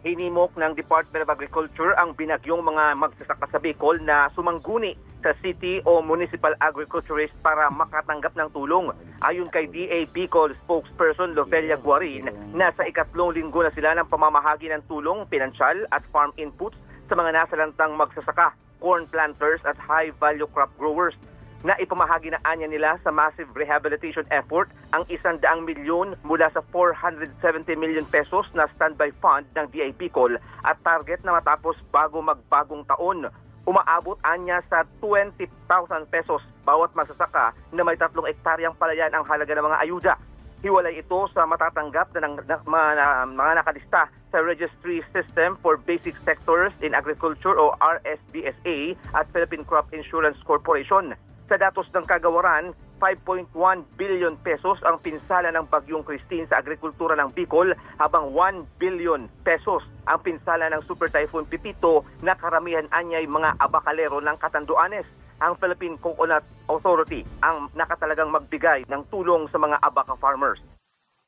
hinimok ng Department of Agriculture ang binagyong mga magsasaka sa Bicol na sumangguni sa city o municipal agriculturist para makatanggap ng tulong. Ayon kay DA Bicol spokesperson Lovelia Guarin, nasa ikatlong linggo na sila ng pamamahagi ng tulong, pinansyal at farm inputs sa mga nasalantang magsasaka, corn planters at high-value crop growers na ipamahagi na anya nila sa massive rehabilitation effort ang isang daang milyon mula sa 470 million pesos na standby fund ng DA Bicol at target na matapos bago magbagong taon. Umaabot anya sa 20,000 pesos bawat magsasaka na may tatlong ektaryang palayan ang halaga ng mga ayuda. Hiwalay ito sa matatanggap na, ng, na, mga, mga nakalista sa Registry System for Basic Sectors in Agriculture o RSBSA at Philippine Crop Insurance Corporation. Sa datos ng kagawaran, 5.1 billion pesos ang pinsala ng Bagyong Christine sa agrikultura ng Bicol habang 1 billion pesos ang pinsala ng Super Typhoon Pipito na karamihan anyay mga abakalero ng Katanduanes. Ang Philippine Coconut Authority ang nakatalagang magbigay ng tulong sa mga abaka farmers.